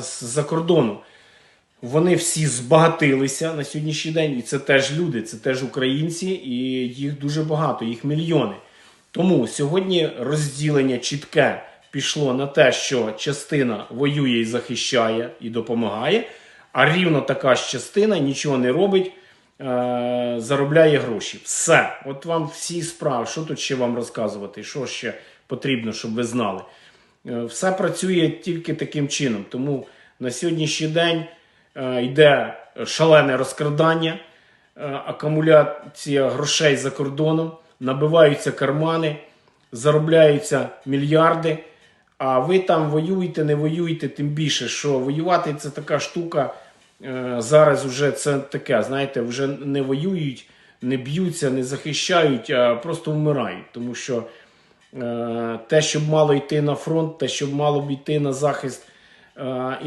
з-за кордону. Вони всі збагатилися на сьогоднішній день, і це теж люди, це теж українці, і їх дуже багато, їх мільйони. Тому сьогодні розділення чітке пішло на те, що частина воює і захищає і допомагає, а рівно така ж частина нічого не робить, е- заробляє гроші. Все. От вам всі справи. Що тут ще вам розказувати? Що ще потрібно, щоб ви знали? Е, Все працює тільки таким чином. Тому на сьогоднішній день е, йде шалене розкрадання, е, акумуляція грошей за кордоном, набиваються кармани, заробляються мільярди. А ви там воюєте, не воюєте, тим більше, що воювати це така штука. Зараз вже це таке, знаєте, вже не воюють, не б'ються, не захищають, а просто вмирають. Тому що те, що б мало йти на фронт, те, що б мало б йти на захист е,